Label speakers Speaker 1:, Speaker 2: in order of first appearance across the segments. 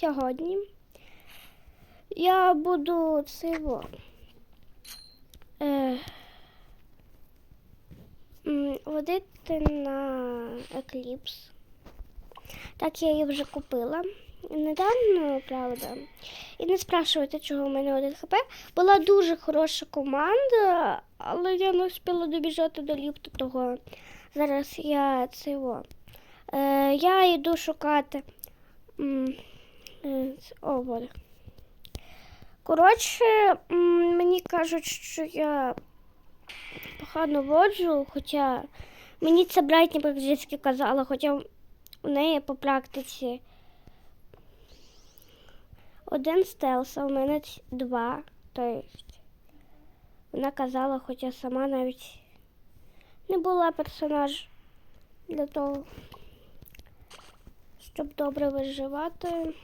Speaker 1: сьогодні я буду цього. Е, водити на екліпс. Так я її вже купила. Недавно, правда. І не спрашивайте, чого в мене один хп. Була дуже хороша команда, але я не встигла добіжати до ліфту того. Зараз я цього. Е, я йду шукати. Е, О, вода. Коротше, мені кажуть, що я погано воджу, хоча мені це братня практично казала, хоча у неї по практиці один стелс, а у мене два. Тобто вона казала, хоча сама навіть не була персонаж для того, щоб добре виживати.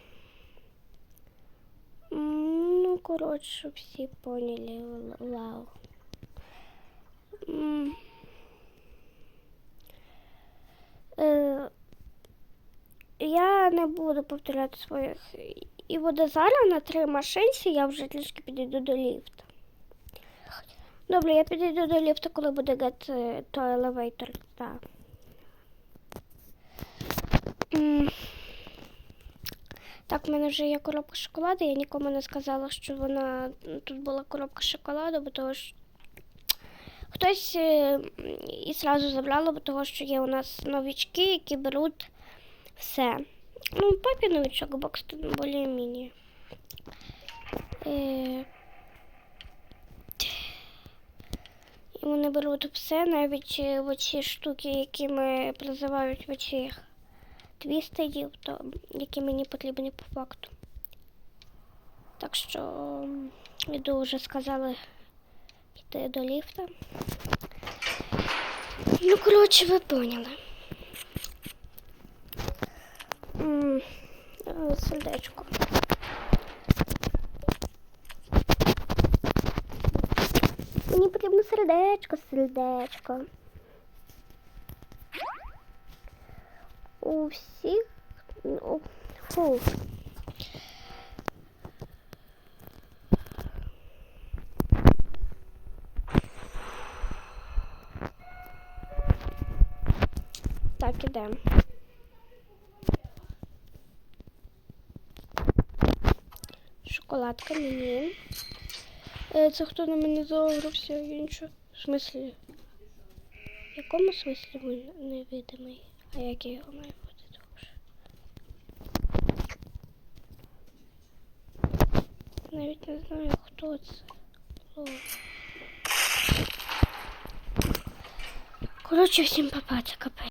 Speaker 1: Ну, коротше, всі поняли. Вау. Е, Я не буду повторяти своїх. І буде зараз на три машинці, я вже трішки підійду до ліфта. Добре, я підійду до ліфта, коли буде get е, то елевейтор. Так. Так, в мене вже є коробка шоколаду. Я нікому не сказала, що вона тут була коробка шоколаду, бо того що хтось е, і зразу забрала, бо того, що є у нас новічки, які беруть все. Ну, папі новичок, бокс тут більш-міні. Е, і вони беруть все, навіть е, оці штуки, які ми призивають в оцих твістедів, то які мені потрібні по факту. Так що йду вже сказали йти до ліфта. Ну, коротше, ви поняли. Е, Сердечко. Мені потрібно сердечко, сердечко. У всіх. ну, Фу. Так, ідемо. Шоколадка мені. Е, Це хто на мене загрався? Я. В смислі? В якому смислі він невидимий? А як я його маю бути довше? Навіть не знаю, хто це. О. Коротше, всім папа.